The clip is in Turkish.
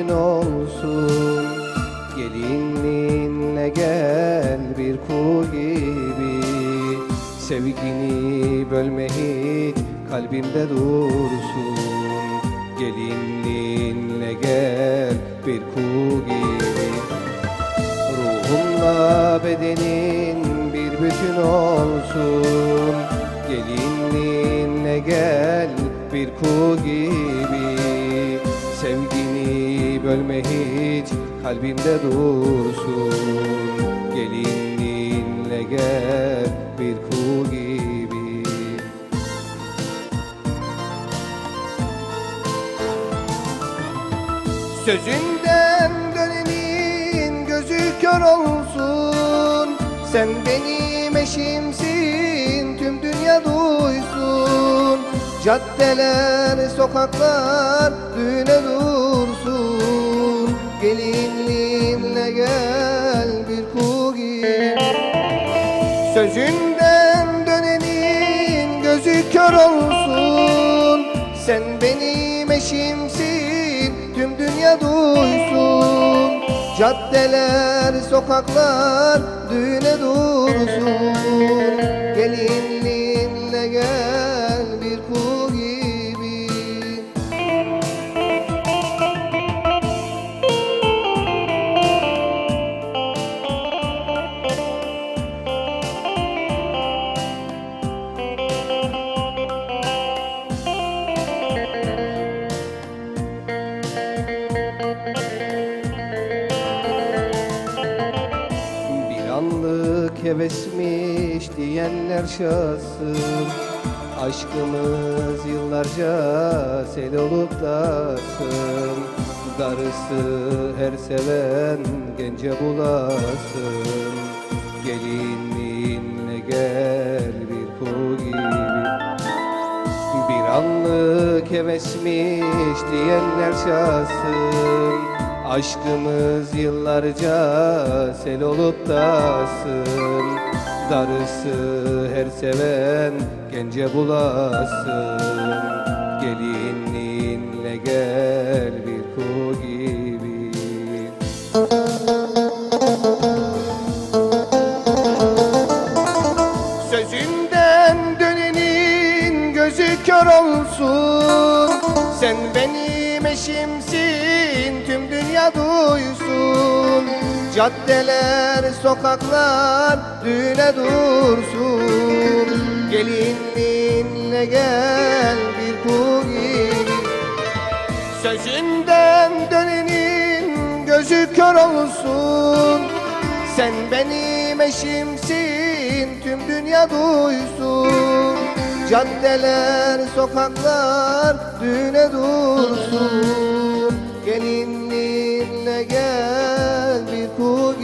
bütün olsun. Gelinliğinle gel bir kul gibi. Sevgini bölme hiç kalbimde dursun. Gelinliğinle gel bir kul gibi. Ruhumla bedenin bir bütün olsun. Gelinliğinle gel bir kul gibi. Sevgini bölme hiç kalbimde dursun. Gelinliğinle gel bir kul gibi. Sözünden dönenin gözü kör olsun. Sen benim eşimsin tüm dünya duysun. Caddeler, sokaklar düğüne dursun Gelinliğinle gel bir kuğu gibi. Sözünden dönenin gözü kör olsun. Sen benim eşimsin tüm dünya duysun. Caddeler, sokaklar düğüne dursun Bir anlık hevesmiş diyenler şahsım. Aşkımız yıllarca sel olup taşsın Darısı her seven gence bulasın. Gelinliğinle gel bir kuğu gibi. Bir anlık hevesmiş diyenler şahsın Aşkımız yıllarca sel olup taşsın Darısı her seven gence bulasın. Gelinliğinle gel bir kuğu gibi. Sözünden dönenin gözü kör olsun. Sen benim eşimsin tüm dünya duysun. Caddeler, sokaklar düğüne dursun. Gelinliğinle gel bir gibi Sözünden dönenin gözü kör olsun. Sen benim eşimsin tüm dünya duysun Caddeler, sokaklar düğüne dursun. Gelinliğinle gel bir kuğu